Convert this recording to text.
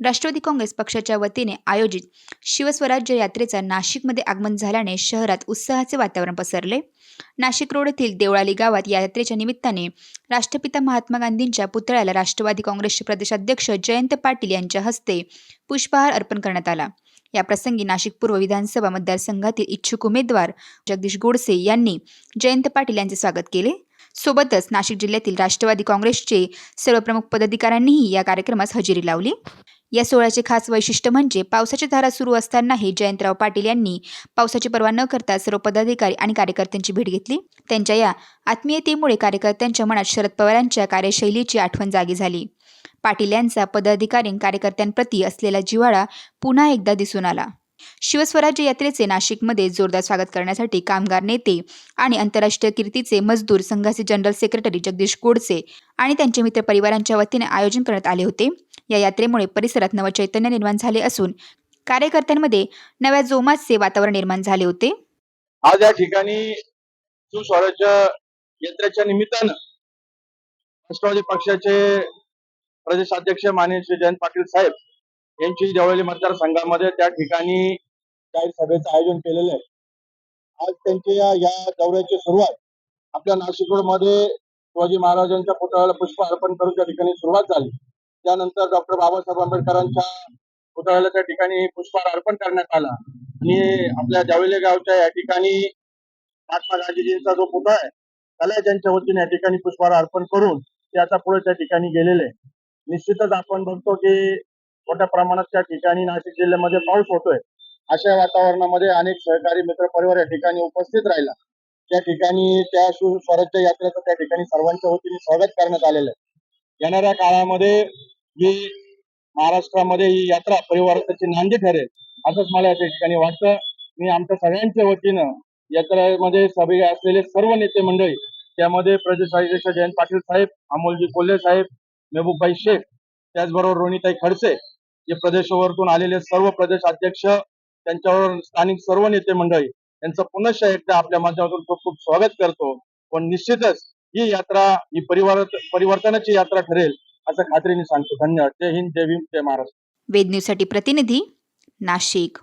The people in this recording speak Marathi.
राष्ट्रवादी काँग्रेस पक्षाच्या वतीने आयोजित शिवस्वराज्य यात्रेचा नाशिकमध्ये आगमन झाल्याने शहरात उत्साहाचे वातावरण पसरले. नाशिक रोड येथील देवळाली गावात या यात्रेच्या निमित्ताने राष्ट्रपिता महात्मा गांधींच्या पुतळ्याला राष्ट्रवादी काँग्रेसचे प्रदेशाध्यक्ष जयंत पाटील यांच्या हस्ते पुष्पहार अर्पण करण्यात आला. या प्रसंगी नाशिक पूर्व विधानसभा मतदारसंघातील इच्छुक उमेदवार जगदीश गोडसे यांनी जयंत पाटील यांचे स्वागत केले. सोबतच नाशिक जिल्ह्यातील राष्ट्रवादी काँग्रेसचे सर्व प्रमुख पदाधिकाऱ्यांनीही या कार्यक्रमास हजेरी लावली. या सोहळ्याचे खास वैशिष्ट्य म्हणजे पावसाची धारा सुरू असतानाही जयंतराव पाटील यांनी पावसाची पर्वा न करता सर्व पदाधिकारी आणि कार्यकर्त्यांची भेट घेतली. त्यांच्या या आत्मीयतेमुळे कार्यकर्त्यांच्या मनात शरद पवारांच्या कार्यशैलीची आठवण जागी झाली. पाटील यांचा पदाधिकारी कार्यकर्त्यांप्रती असलेला जिव्हाळा पुन्हा एकदा दिसून आला. शिवस्वराज्य यात्रेचे नाशिकमध्ये जोरदार स्वागत करण्यासाठी कामगार नेते आणि आंतरराष्ट्रीय कीर्तीचे मजदूर संघाचे जनरल सेक्रेटरी जगदीश गोडसे आणि त्यांचे मित्रपरिवारांच्या वतीने आयोजन करण्यात आले होते. या यात्रेमुळे परिसरात नवचैतन्य निर्माण झाले असून कार्यकर्त्यांमध्ये नव्या जोमाचे वातावरण निर्माण झाले होते. आज या ठिकाणी शिवस्वराज्य यात्रेच्या निमित्तानं राष्ट्रवादी पक्षाचे प्रदेशाध्यक्ष माननीय श्री जयंत पाटील साहेब यांची देवळाली मतदारसंघामध्ये त्या ठिकाणी जाहीर सभेचं आयोजन केलेलं आहे. आज त्यांच्या या दौऱ्याची सुरुवात आपल्या नाशिकमध्ये शिवाजी महाराजांच्या पुतळ्याला पुष्प अर्पण करून त्या ठिकाणी सुरुवात झाली. त्यानंतर डॉक्टर बाबासाहेब आंबेडकरांच्या पुतळ्याला त्या ठिकाणी पुष्पहार अर्पण करण्यात आला. आणि आपल्या जावले गावच्या या ठिकाणी महात्मा गांधीजींचा जो पुतळा आहे त्याला त्यांच्या वतीने या ठिकाणी पुष्पहार अर्पण करून ते आता पुढे त्या ठिकाणी गेलेले आहे. निश्चितच आपण बघतो की मोठ्या प्रमाणात त्या ठिकाणी नाशिक जिल्ह्यामध्ये पाऊस होतोय. अशा वातावरणामध्ये अनेक सहकारी मित्र परिवार या ठिकाणी उपस्थित राहिला. त्या ठिकाणी त्या सु- स्वराज्य यात्रेचं त्या ठिकाणी सर्वांच्या वतीने स्वागत करण्यात आलेलं आहे. येणाऱ्या काळामध्ये ही महाराष्ट्रामध्ये ही यात्रा परिवाराची नांदी ठरेल असंच मला या ठिकाणी वाटतं. मी आमच्या सगळ्यांच्या वतीनं यात्रेमध्ये सभे असलेले सर्व नेते मंडळी त्यामध्ये प्रदेशाध्यक्ष जयंत पाटील साहेब अमोलजी कोल्हे साहेब मेहबूबाई शेख त्याचबरोबर रोणिताई खडसे जे प्रदेशावरतून आलेले सर्व प्रदेश अध्यक्ष त्यांच्यावर स्थानिक सर्व नेते मंडळी यांचं पुनश्च एकदा आपल्या माध्यमातून खूप खूप स्वागत करतो. पण निश्चितच ही यात्रा ही परिवार परिवर्तनाची यात्रा ठरेल असं खात्रीने सांगतो. धन्यवाद. जय हिंद जय भीम जय महाराष्ट्र. वेद न्यूजसाठी प्रतिनिधी नाशिक.